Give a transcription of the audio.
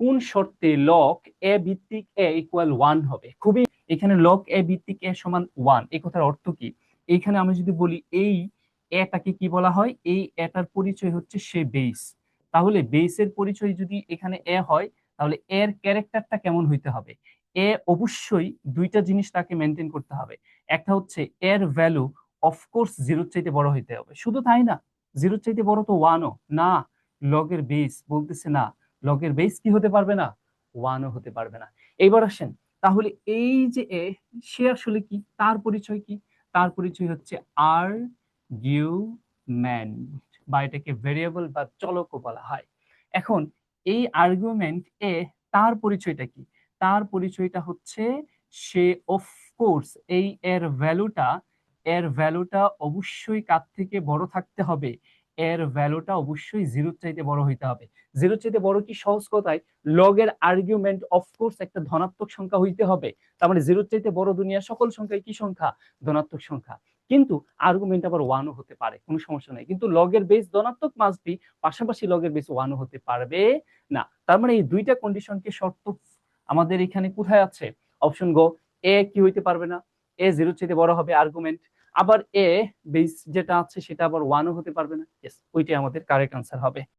কোন শর্তে লক এ ভিত্তিক এ ইকুয়াল ওয়ান হবে? খুবই, এখানে লক এ ভিত্তিক এ সমান ওয়ান এই কথার অর্থ কি? এইখানে আমি যদি বলি এই এটাকে কি বলা হয়? এই এটার পরিচয় হচ্ছে সে বেস তাহলে বেসের পরিচয় যদি এখানে এ হয়, তাহলে এর ক্যারেক্টারটা কেমন হইতে হবে? এ অবশ্যই দুইটা জিনিস তাকে মেনটেন করতে হবে। একটা হচ্ছে এর ভ্যালু অফকোর্স জিরোর চাইতে বড় হইতে হবে। শুধু তাই না জিরোর চাইতে বড় তো ওয়ানও না লগের বেস বলতেছে না। লগের বেস কি হতে পারবে না? ওয়ানও হতে পারবে না। এইবার আসেন, তাহলে এই যে এ সে আসলে কি? তার পরিচয় কি? তার পরিচয় হচ্ছে আর আর্গুমেন্ট বা এটাকে ভেরিয়েবল বা চলকও বলা হয়। এখন এই আর্গুমেন্ট এ তার পরিচয়টা কি? তার পরিচয়টা হচ্ছে সে অফকোর্স এই এর ভ্যালুটা এর ভ্যালুটা অবশ্যই কার থেকে বড় থাকতে হবে? এর ভ্যালুটা অবশ্যই জিরোর চাইতে বড় হইতে হবে। জিরোর চাইতে বড় কি সহজ কথায় লগের আর্গুমেন্ট অফকোর্স একটা ধনাত্মক সংখ্যা হইতে হবে। তার মানে জিরোর চাইতে বড় দুনিয়া সকল সংখ্যায় কি সংখ্যা? ধনাত্মক সংখ্যা। কিন্তু আর্গুমেন্ট আবার ওয়ানও হতে পারে, কোনো সমস্যা নাই। কিন্তু লগের বেস ধনাত্মক মাস্ট পাশাপাশি লগের বেস ওয়ানও হতে পারবে না। তার মানে এই দুইটা কন্ডিশনকে শর্ত আমাদের এখানে কোথায় আছে? অপশন গো এ কি হইতে পারবে না? এ জিরোর চাইতে বড় হবে আর্গুমেন্ট আবার এ বেস যেটা আছে সেটা আবার ওয়ানও হতে পারবে না। ওইটাই আমাদের কারেক্ট আনসার হবে।